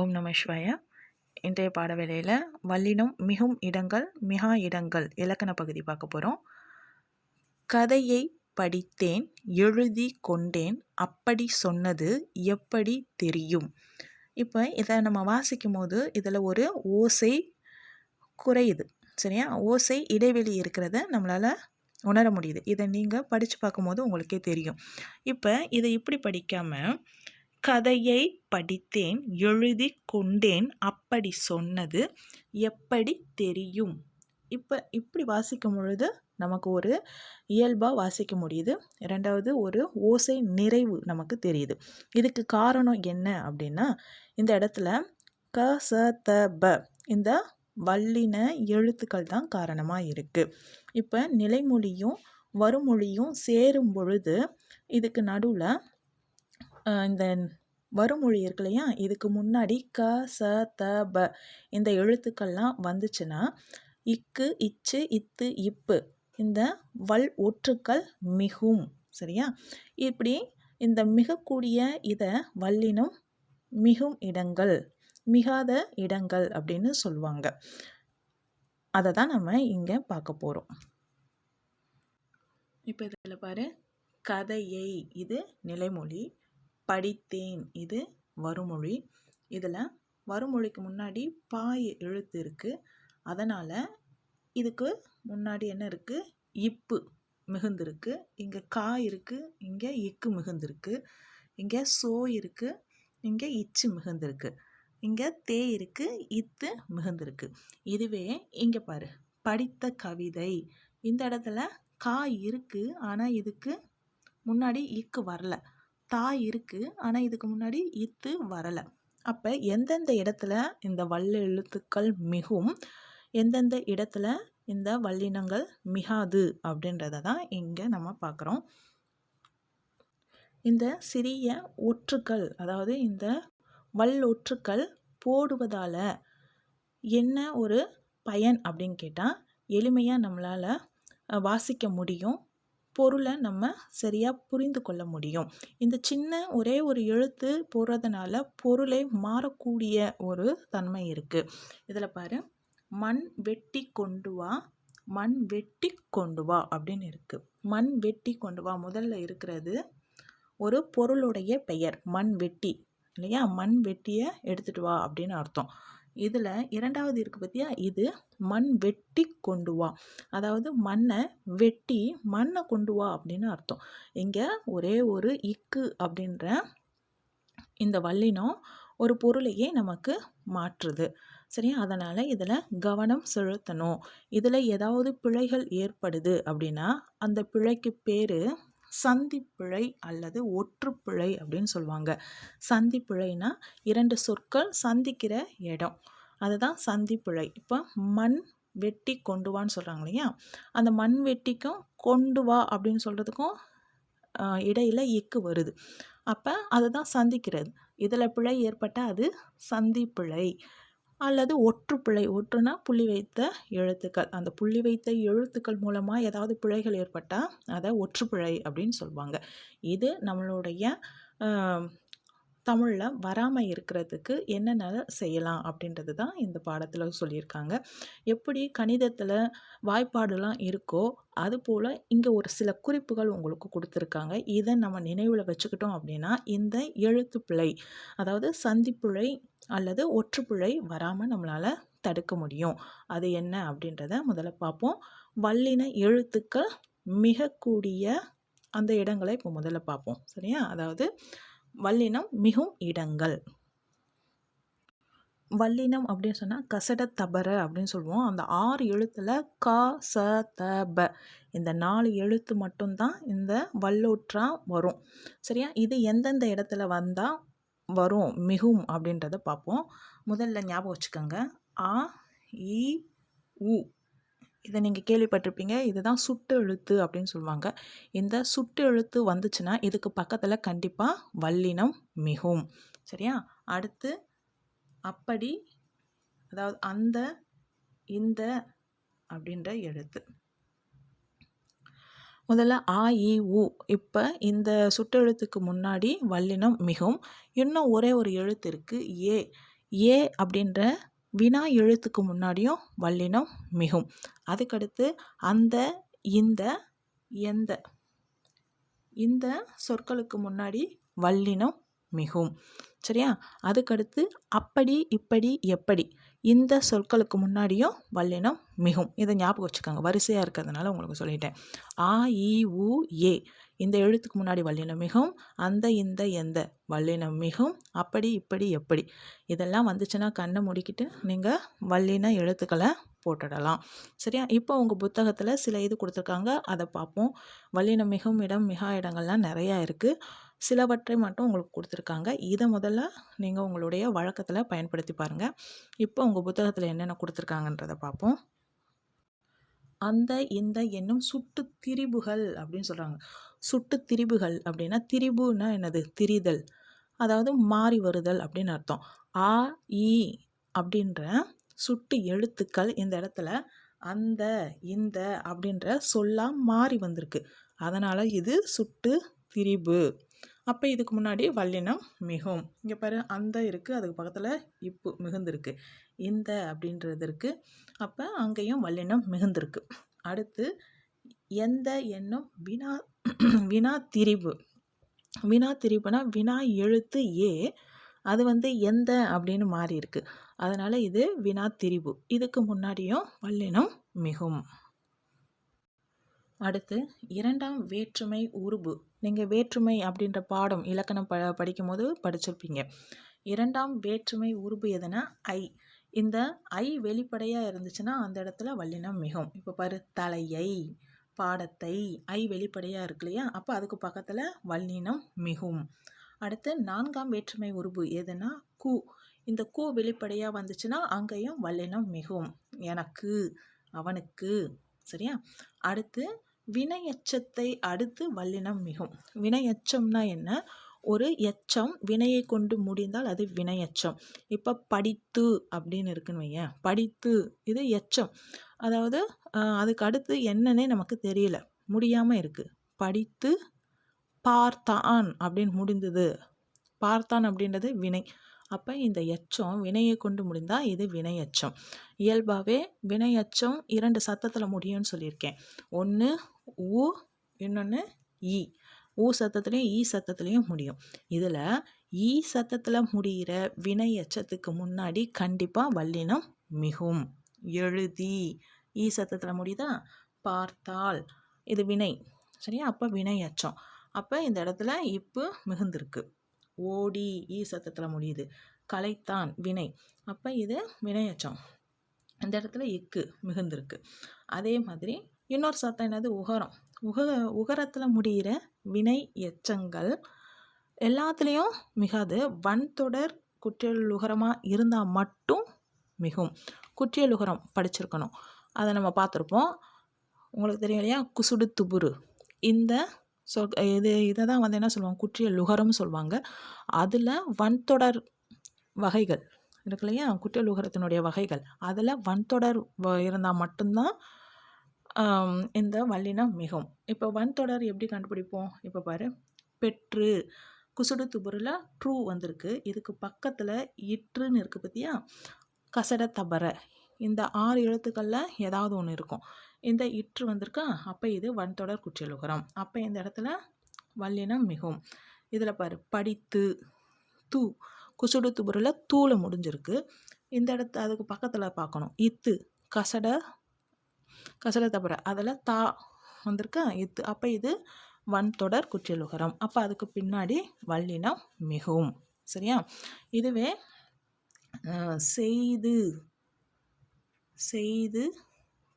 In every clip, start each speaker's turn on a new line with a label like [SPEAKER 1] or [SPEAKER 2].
[SPEAKER 1] ஓம் நம சிவாய. இன்றைய பாடவேளையில் வல்லினம் மிகும் இடங்கள் மிகா இடங்கள் இலக்கண பகுதி பார்க்க போகிறோம் கதையை படித்தேன் எழுதி கொண்டேன் அப்படி சொன்னது எப்படி தெரியும்? இப்போ இதை நம்ம வாசிக்கும் போது இதில் ஒரு ஓசை குறையுது சரியா? ஓசை இடைவெளி இருக்கிறத நம்மளால் உணர முடியுது. இதை நீங்கள் படித்து பார்க்கும்போது உங்களுக்கே தெரியும். இப்போ இதை இப்படி படிக்காமல் கதையை படித்தேன் எழுதி கொண்டேன் அப்படி சொன்னது எப்படி தெரியும்? இப்போ இப்படி வாசிக்கும் பொழுது நமக்கு ஒரு இயல்பாக வாசிக்க முடியுது. ரெண்டாவது ஒரு ஓசை நிறைவு நமக்கு தெரியுது. இதுக்கு காரணம் என்ன அப்படின்னா இந்த இடத்துல க ச த ப இந்த வல்லின எழுத்துக்கள் தான் காரணமாக இருக்குது இப்போ நிலைமொழியும் வருமொழியும் சேரும் பொழுது இதுக்கு நடுவில் இந்த வருமொழி இருக்கு இல்லையா இதுக்கு முன்னாடி க ச த ப இந்த எழுத்துக்கள்லாம் வந்துச்சுன்னா இக்கு இச்சு இத்து இப்பு இந்த வல் ஒற்றுக்கள் மிகும் சரியா? இப்படி இந்த மிகக்கூடிய இதை வல்லினம் மிகும் இடங்கள் மிகாத இடங்கள் அப்படின்னு சொல்லுவாங்க. அதை தான் நம்ம இங்கே பார்க்க போகிறோம் இப்போ இதில் பாரு. கதையை. இது நிலைமொழி. படித்தேன். இது வருமொழி இதில் வருமொழிக்கு முன்னாடி பாய் எழுத்து இருக்குது அதனால் இதுக்கு முன்னாடி என்ன இருக்குது இப்பு மிகுந்திருக்கு. இங்கே கா இருக்குது இங்கே இக்கு மிகுந்திருக்கு. இங்கே சோ இருக்குது இங்கே இச்சு மிகுந்திருக்கு. இங்கே தே இருக்குது இத்து மிகுந்திருக்கு. இதுவே இங்கே பாரு. படித்த கவிதை. இந்த இடத்துல கா இருக்குது ஆனால் இதுக்கு முன்னாடி இக்கு வரல. தாய் இருக்குது ஆனால் இதுக்கு முன்னாடி இத்து வரலை. அப்போ எந்தெந்த இடத்துல இந்த வல்ல எழுத்துக்கள் மிகும் எந்தெந்த இடத்துல இந்த வல்லினங்கள் மிகாது அப்படின்றத தான் இங்கே நம்ம பார்க்குறோம் இந்த சிறிய ஒற்றுக்கள் அதாவது இந்த வல்லொற்றுக்கள் போடுவதால் என்ன ஒரு பயன் அப்படின்னு கேட்டால் எளிமையாக நம்மளால் வாசிக்க முடியும். பொருளை நம்ம சரியாக புரிந்து கொள்ள முடியும். இந்த சின்ன ஒரே ஒரு எழுத்து போடுறதுனால பொருளை மாறக்கூடிய ஒரு தன்மை இருக்குது இதில் பாரு மண் வெட்டி கொண்டு வா மண் வெட்டி கொண்டு வா அப்படின்னு இருக்குது மண் வெட்டி கொண்டு வா முதல்ல இருக்கிறது ஒரு பொருளுடைய பெயர் மண் வெட்டி இல்லையா? மண் வெட்டியை எடுத்துகிட்டு வா அப்படின்னு அர்த்தம். இதில் இரண்டாவது இருக்குது பார்த்தியா இது மண் வெட்டி கொண்டு வா. அதாவது மண்ணை வெட்டி மண்ணை கொண்டு வா அப்படின்னு அர்த்தம். இங்கே ஒரே ஒரு இக்கு அப்படின்ற இந்த வல்லினம் ஒரு பொருளையே நமக்கு மாற்றுது. சரியா? அதனால் இதில் கவனம் செலுத்தணும். இதில் ஏதாவது பிழைகள் ஏற்படுது அப்படின்னா அந்த பிழைக்கு பேர் சந்திப்பிழை அல்லது ஒற்றுப்பிழை அப்படின்னு சொல்லுவாங்க. சந்திப்பிழைனா இரண்டு சொற்கள் சந்திக்கிற இடம். அதுதான் சந்திப்பிழை. இப்போ மண் வெட்டி கொண்டு வான்னு சொல்கிறாங்க இல்லையா? அந்த மண் வெட்டிக்கும் கொண்டு வா அப்படின்னு சொல்கிறதுக்கும் இடையில் இக்கு வருது. அப்போ அதுதான் சந்திக்கிறது. இதில் பிழை ஏற்பட்டால் அது சந்திப்பிழை. அல்லது ஒற்றுப்பிழை ஒற்றுனா புள்ளி வைத்த எழுத்துக்கள். அந்த புள்ளி வைத்த எழுத்துக்கள் மூலமாக ஏதாவது பிழைகள் ஏற்பட்டால் அதை ஒற்றுப்பிழை அப்படின்னு சொல்லுவாங்க இது நம்மளுடைய தமிழில் வராமல் இருக்கிறதுக்கு என்னென்ன செய்யலாம் அப்படின்றது தான் இந்த பாடத்தில் சொல்லியிருக்காங்க. எப்படி கணிதத்தில் வாய்ப்பாடுலாம் இருக்கோ அதுபோல் இங்கே ஒரு சில குறிப்புகள் உங்களுக்கு கொடுத்துருக்காங்க. இதை நம்ம நினைவில் வச்சுக்கிட்டோம் அப்படின்னா இந்த எழுத்து பிழை அதாவது சந்திப்பிழை அல்லது ஒற்றுப்பிழை வராமல் நம்மளால் தடுக்க முடியும். அது என்ன அப்படின்றத முதல்ல பார்ப்போம். வல்லின எழுத்துக்கள் மிகக்கூடிய அந்த இடங்களை இப்போ முதல்ல பார்ப்போம். சரியா? அதாவது வல்லினம் மிகும் இடங்கள். வல்லினம் அப்படின்னு சொன்னால் கசட தபர அப்படின்னு சொல்லுவோம். அந்த ஆறு எழுத்தில் க ச த ப. இந்த நாலு எழுத்து மட்டும்தான் இந்த வல்லோற்றா வரும். சரியா? இது எந்தெந்த இடத்துல வந்தால் வரும் மிகும் அப்படின்றத பார்ப்போம். முதல்ல ஞாபகம் வச்சுக்கோங்க. ஆ இ உ. இதை நீங்கள் கேள்விப்பட்டிருப்பீங்க. இதுதான் சுட்டு எழுத்து அப்படின்னு சொல்லுவாங்க. இந்த சுட்டு எழுத்து வந்துச்சுன்னா இதுக்கு பக்கத்தில் கண்டிப்பாக வல்லினம் மிகும். சரியா? அடுத்து அப்படி அதாவது அந்த இந்த அப்படின்ற எழுத்து. முதல்ல ஆ இ உ. இப்போ இந்த சுட்டெழுத்துக்கு முன்னாடி வல்லினம் மிகும். இன்னும் ஒரே ஒரு எழுத்து இருக்குது ஏ. ஏ அப்படின்ற வினா எழுத்துக்கு முன்னாடியும் வல்லினம் மிகும். அதுக்கடுத்து அந்த இந்த எந்த இந்த சொற்களுக்கு முன்னாடி வல்லினம் மிகும். சரியா? அதுக்கடுத்து அப்படி இப்படி எப்படி இந்த சொற்களுக்கு முன்னாடியும் வல்லினம் மிகும். இதை ஞாபகம் வச்சுக்கோங்க. வரிசையாக இருக்கிறதுனால உங்களுக்கு சொல்லிட்டேன். ஆ இ உ ஏ. இந்த எழுத்துக்கு முன்னாடி வல்லினம் மிகும் அந்த இந்த எந்த வல்லினம் மிகும் அப்படி இப்படி எப்படி. இதெல்லாம் வந்துச்சுன்னா கண்ணை முடிக்கிட்டு நீங்கள் வல்லின எழுத்துக்களை போட்டுடலாம். சரியா? இப்போ உங்கள் புத்தகத்தில் சில இது கொடுத்துருக்காங்க. அதை பார்ப்போம். வல்லினம் மிகவும் இடம் மிகா இடங்கள்லாம் நிறையா இருக்குது சிலவற்றை மட்டும் உங்களுக்கு கொடுத்துருக்காங்க. இதை முதல்ல நீங்கள் உங்களுடைய வழக்கத்தில் பயன்படுத்தி பாருங்கள் இப்போ உங்கள் புத்தகத்தில் என்னென்ன கொடுத்துருக்காங்கன்றதை பார்ப்போம். அந்த இந்த என்னும் சுட்டு திரிபுகள் அப்படின்னு சொல்கிறாங்க சுட்டு திரிபுகள் அப்படின்னா திரிபுன்னா என்னது? திரிதல். அதாவது மாறி வருதல் அப்படின்னு அர்த்தம். ஆ இ அப்படின்ற சுட்டு எழுத்துக்கள் இந்த இடத்துல அந்த இந்த அப்படின்ற சொல்லாம் மாறி வந்திருக்கு. அதனால் இது சுட்டு திரிபு. அப்போ இதுக்கு முன்னாடி வல்லினம் மிகும். இங்கே பாரு அந்த இருக்குது அதுக்கு பக்கத்தில் இப்பு மிகுந்திருக்கு. இந்த அப்படின்றது இருக்குது அப்போ அங்கேயும் வல்லினம் மிகுந்திருக்கு. அடுத்து எந்த எண்ணம் வினா வினா திரிபு வினா திரிபுனா வினா எழுத்து ஏ அது வந்து எந்த அப்படின்னு மாறி இருக்கு அதனால் இது வினா திரிபு இதுக்கு முன்னாடியும் வல்லினம் மிகும். அடுத்து இரண்டாம் வேற்றுமை உருபு. நீங்கள் வேற்றுமை அப்படின்ற பாடம் இலக்கணம் ப படிக்கும்போது படிச்சிருப்பீங்க. இரண்டாம் வேற்றுமை உருபு எதுனா ஐ. இந்த ஐ வெளிப்படையாக இருந்துச்சுன்னா அந்த இடத்துல வல்லினம் மிகும். இப்போ பாரு தலையை. பாடத்தை ஐ வெளிப்படையாக இருக்கு இல்லையா? அப்போ அதுக்கு பக்கத்தில் வல்லினம் மிகும். அடுத்து நான்காம் வேற்றுமை உருபு எதுனா கு. இந்த கு வெளிப்படையாக வந்துச்சுன்னா அங்கேயும் வல்லினம் மிகும். எனக்கு அவனுக்கு சரியா? அடுத்து வினையச்சத்தை அடுத்து வல்லினம் மிகும். வினையச்சம்னா என்ன? ஒரு எச்சம் வினையை கொண்டு முடிந்தால் அது வினையச்சம். இப்போ படித்து அப்படின்னு இருக்குன்னு வையேன். படித்து இது எச்சம். அதாவது அதுக்கு அடுத்து என்னன்னே நமக்கு தெரியல. முடியாமல் இருக்குது படித்து பார்த்தான் அப்படின்னு முடிந்தது. பார்த்தான் அப்படின்றது வினை. அப்போ இந்த எச்சம் வினையை கொண்டு முடிந்தால் இது வினையச்சம். இயல்பாகவே வினையச்சம் இரண்டு சத்தத்தில் முடியும்னு சொல்லியிருக்கேன். ஒன்று ஊ இன்னொன்று ஈ ஊ சத்தத்துலேயும் ஈ சத்தத்துலேயும் முடியும். இதில் ஈ சத்தத்தில் முடிகிற வினை எச்சத்துக்கு முன்னாடி கண்டிப்பாக வல்லினம் மிகும். எழுதி ஈ சத்தத்தில் முடியுதா? பார்த்தால். இது வினை. சரியா? அப்போ வினை அச்சம் அப்போ இந்த இடத்துல இப்பு மிகுந்திருக்கு. ஓடி ஈ சத்தத்தில் முடியுது. கலைத்தான் வினை. அப்போ இது வினையச்சம். இந்த இடத்துல இக்கு மிகுந்திருக்கு. அதே மாதிரி இன்னொரு சத்தம் என்னது? உகரம். உக உகரத்தில் முடிகிற வினை எச்சங்கள் எல்லாத்துலேயும் மிகாது. வன்தொடர் குற்றியலுகரமாக இருந்தால் மட்டும் மிகும். குற்றியலுகரம் படிச்சிருக்கணும். அதை நம்ம பார்த்துருப்போம். உங்களுக்கு தெரியும் இல்லையா? குசுடு துபுரு. இந்த சொல் இது இதை தான் வந்து என்ன சொல்லுவாங்க? குற்றிய லுகரம்னு சொல்லுவாங்க. அதில் வன்தொடர் வகைகள் இருக்கு இல்லையா? குற்றிய லுகரத்தினுடைய வகைகள். அதில் வன்தொடர் இருந்தால் மட்டும்தான் இந்த வல்லினம் மிகும். இப்போ வன்தொடர் எப்படி கண்டுபிடிப்போம்? இப்போ பாரு. பெற்று குசுடு துபுரில் ட்ரூ வந்திருக்கு. இதுக்கு பக்கத்தில் இற்றுன்னு இருக்குது பார்த்தியா கசட தபர இந்த ஆறு எழுத்துக்களில் ஏதாவது ஒன்று இருக்கும். இந்த இற்று வந்திருக்கா? அப்போ இது வன்தொடர் குற்றியலுகரம். அப்போ இந்த இடத்துல வல்லினம் மிகும். இதில் பாரு படித்து தூ குசுடு துபுரில் தூளை முடிஞ்சிருக்கு. இந்த இடத்து அதுக்கு பக்கத்தில் பார்க்கணும் இத்து கசட கசட தபர அதில் தா வந்திருக்கா? இத்து. அப்போ இது வன்தொடர் குற்றியலுகரம். அப்போ அதுக்கு பின்னாடி வல்லினம் மிகவும் சரியா? இதுவே செய்து செய்து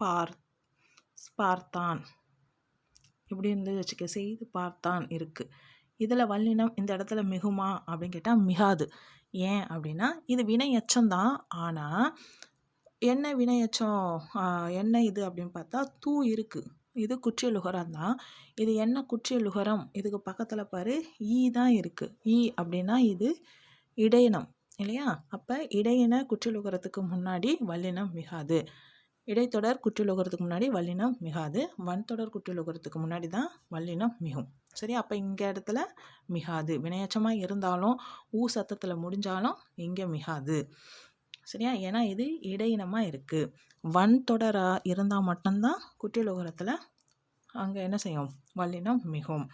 [SPEAKER 1] பார் பார்த்தான். இப்படி இருந்து வச்சுக்க செய்து பார்த்தான் இருக்குது இதில் வல்லினம் இந்த இடத்துல மிகுமா அப்படின்னு கேட்டால் மிகாது. ஏன் அப்படின்னா இது வினை எச்சம்தான் ஆனால் என்ன வினையச்சம்? என்ன இது அப்படின்னு பார்த்தா தூ இருக்குது இது குற்றியலுகரம் தான். இது என்ன குற்றியலுகரம் இதுக்கு பக்கத்தில் பாரு ஈ தான் இருக்குது ஈ அப்படின்னா இது இடையினம். இல்லையா? அப்போ இடையின குற்றியலுகரத்துக்கு முன்னாடி வல்லினம் மிகாது. இடைத்தொடர் குற்றியலுகரத்துக்கு முன்னாடி வல்லினம் மிகாது. வன்தொடர் குற்றியலுகரத்துக்கு முன்னாடி தான் வல்லினம் மிகும். சரி அப்போ இங்கே இடத்துல மிகாது. வினையச்சமாக இருந்தாலும் ஊ சத்தத்தில் முடிஞ்சாலும் இங்கே மிகாது. சரியா? ஏன்னா இது இடையினமாக இருக்குது வன்தொடராக இருந்தால் மட்டும்தான் குற்றியலுகரத்தில் அங்கே என்ன செய்யும்? வல்லினம் மிகும்.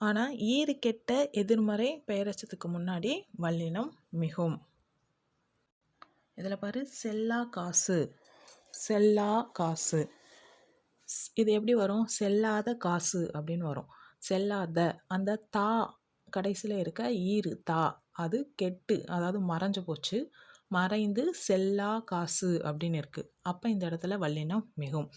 [SPEAKER 1] ஆனால் ஈறு கெட்ட எதிர்மறை பெயரச்சத்துக்கு முன்னாடி வல்லினம் மிகும். இதில் பாரு செல்லா காசு. செல்லா காசு. இது எப்படி வரும்? செல்லாத காசு அப்படின்னு வரும். செல்லாத அந்த தா கடைசியில் இருக்க ஈறு தா அது கெட்டு அதாவது மறைஞ்சு போச்சு. மறைந்து செல்லா காசு அப்படின்னு இருக்குது அப்போ இந்த இடத்துல வல்லினம் மிகும்.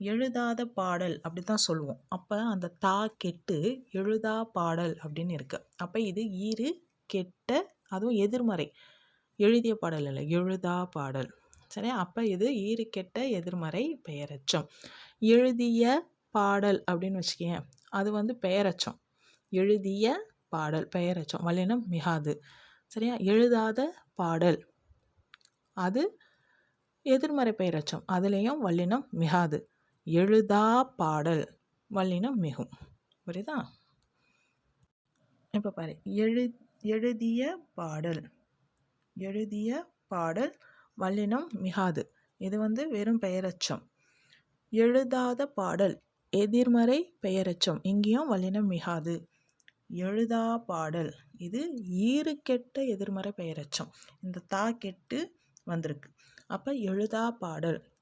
[SPEAKER 1] எழுதாத பாடல் அப்படி தான் சொல்லுவோம். அப்போ அந்த தா கெட்டு எழுதா பாடல் அப்படின்னு இருக்குது அப்போ இது ஈறு கெட்ட அதுவும் எதிர்மறை. எழுதிய பாடல் இல்லை எழுதா பாடல். சரி அப்போ இது ஈறு கெட்ட எதிர்மறை பெயரச்சம் எழுதிய பாடல் அப்படின்னு வச்சுக்கேன் அது வந்து பெயரச்சம் எழுதிய பாடல் பெயரச்சம் வல்லினம் மிகாது. சரியா? எழுதாத பாடல். அது எதிர்மறை பெயரச்சம் அதுலேயும் வல்லினம் மிகாது. எழுதா பாடல். வல்லினம் மிகும். புரியுதா? இப்போ பாரு. எழு எழுதிய பாடல். எழுதிய பாடல் வல்லினம் மிகாது. இது வந்து வெறும் பெயரச்சம். எழுதாத பாடல். எதிர்மறை பெயரச்சம். இங்கேயும் வல்லினம் மிகாது. எழுதா பாடல். இது ஈறு கெட்ட எதிர்மறை பெயரச்சம். இந்த தா கெட்டு வந்திருக்கு. அப்போ எழுதா பாடல்.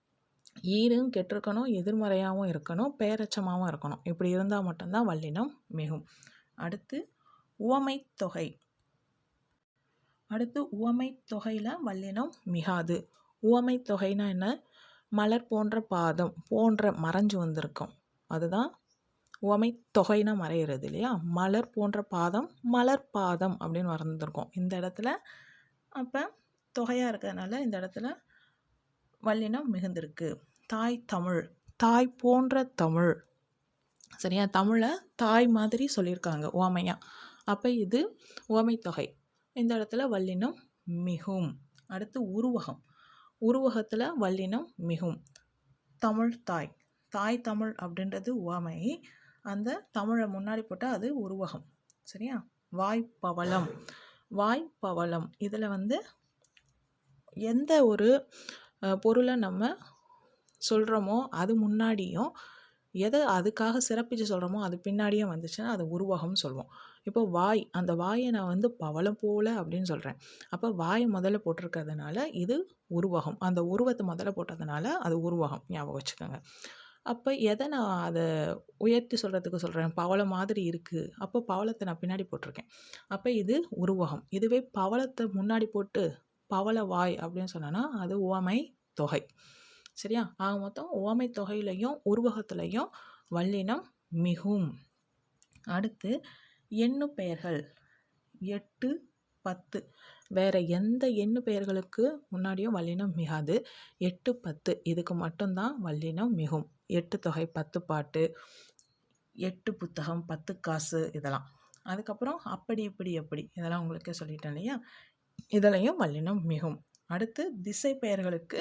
[SPEAKER 1] ஈரும் கெட்டிருக்கணும் எதிர்மறையாகவும் இருக்கணும் பேரச்சமாகவும் இருக்கணும். இப்படி இருந்தால் மட்டும்தான் வல்லினம் மிகும். அடுத்து உவமை தொகை. அடுத்து உவமை தொகையில் வல்லினம் மிகாது. உவமை தொகைனா என்ன? மலர் போன்ற பாதம் போன்ற மறைஞ்சு வந்திருக்கும். அதுதான் உவமை தொகைனா மறையிறது இல்லையா? மலர் போன்ற பாதம் மலர் பாதம் அப்படின்னு வந்திருக்கும் இந்த இடத்துல அப்போ தொகையாக இருக்கிறதுனால இந்த இடத்துல வல்லினம் மிகுந்திருக்கு. தாய் தமிழ் தாய் போன்ற தமிழ். சரியா? தமிழை தாய் மாதிரி சொல்லியிருக்காங்க ஓமையா அப்போ இது ஓமைத்தொகை தொகை. இந்த இடத்துல வல்லினம் மிகும். அடுத்து உருவகம். உருவகத்தில் வல்லினம் மிகும். தமிழ் தாய். தாய் தமிழ் அப்படின்றது ஓமை அந்த தமிழை முன்னாடி போட்டால் அது உருவகம். சரியா? வாய்ப்பவளம். வாய்ப்பவளம். இதில் வந்து எந்த ஒரு பொருளை நம்ம சொல்கிறோமோ அது முன்னாடியும் எதை அதுக்காக சிறப்பித்து சொல்கிறோமோ அது பின்னாடியே வந்துச்சுன்னா அது உருவகம்னு சொல்லுவோம் இப்போ வாய் அந்த வாயை நான் வந்து பவளம் போல அப்படின்னு சொல்கிறேன் அப்போ வாய் முதல்ல போட்டிருக்கிறதுனால இது உருவகம். அந்த உருவத்தை முதல்ல போட்டதுனால அது உருவகம். ஞாபகம் வச்சுக்கோங்க. அப்போ எதை நான் அதை உயர்த்தி சொல்கிறதுக்கு சொல்கிறேன் பவளம் மாதிரி இருக்குது அப்போ பவளத்தை நான் பின்னாடி போட்டிருக்கேன். அப்போ இது உருவகம். இதுவே பவளத்தை முன்னாடி போட்டு பவள வாய் அப்படின்னு சொன்னோன்னா அது உவமை தொகை. சரியா? ஆக மொத்தம் உவமை தொகையிலையும் உருவகத்துலையும் வல்லினம் மிகும். அடுத்து எண்ணு பெயர்கள். எட்டு பத்து. வேறு எந்த எண்ணு பெயர்களுக்கு முன்னாடியும் வல்லினம் மிகாது? எட்டு பத்து. இதுக்கு மட்டும்தான் வல்லினம் மிகும். எட்டு தொகை பத்து பாட்டு. எட்டு புத்தகம் பத்து காசு இதெல்லாம். அதுக்கப்புறம் அப்படி இப்படி எப்படி? இதெல்லாம் உங்களுக்கே சொல்லிட்டேன் இல்லையா? இதுலேயும் வல்லினம் மிகும். அடுத்து திசை பெயர்களுக்கு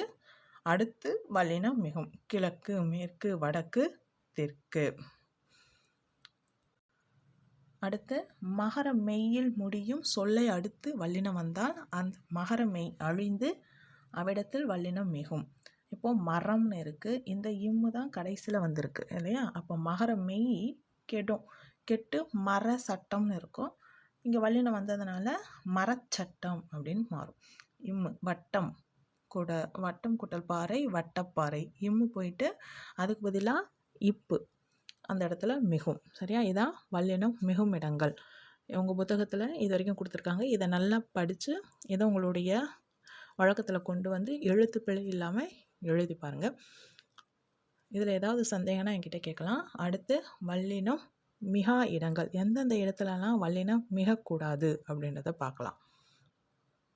[SPEAKER 1] அடுத்து வல்லினம் மிகும். கிழக்கு மேற்கு வடக்கு தெற்கு. அடுத்து மகர மெய்யில் முடியும் சொல்லை அடுத்து வல்லினம் வந்தால் அந்த மகர மெய் அழிந்து அவ்விடத்தில் வல்லினம் மிகும். இப்போ மரம்னு இருக்குது இந்த இம்மு தான் கடைசியில் வந்திருக்கு இல்லையா? அப்போ மகர மெய் கெடும். கெட்டு மர சட்டம்னு இருக்கும். இங்கே வல்லினம் வந்ததுனால மரச்சட்டம் அப்படின்னு மாறும். இம்மு வட்டம் குட வட்டம் குட்டல் பாறை வட்டப்பாறை. இம்மு போயிட்டு அதுக்கு பதிலாக இப்பு அந்த இடத்துல மிகும். சரியா? இதான் வல்லினம் மிகும் இடங்கள். உங்கள் புத்தகத்தில் இது வரைக்கும் கொடுத்துருக்காங்க. இதை நல்லா படித்து இதை உங்களுடைய வழக்கத்தில் கொண்டு வந்து எழுத்து பிழை இல்லாமல் எழுதி பாருங்கள் இதில் ஏதாவது சந்தேகம்னா என்கிட்ட கேட்கலாம். அடுத்து வல்லினம் மிகா இடங்கள் எந்தெந்த இடத்துலலாம் வல்லினம் மிகக்கூடாது அப்படின்றத பார்க்கலாம்.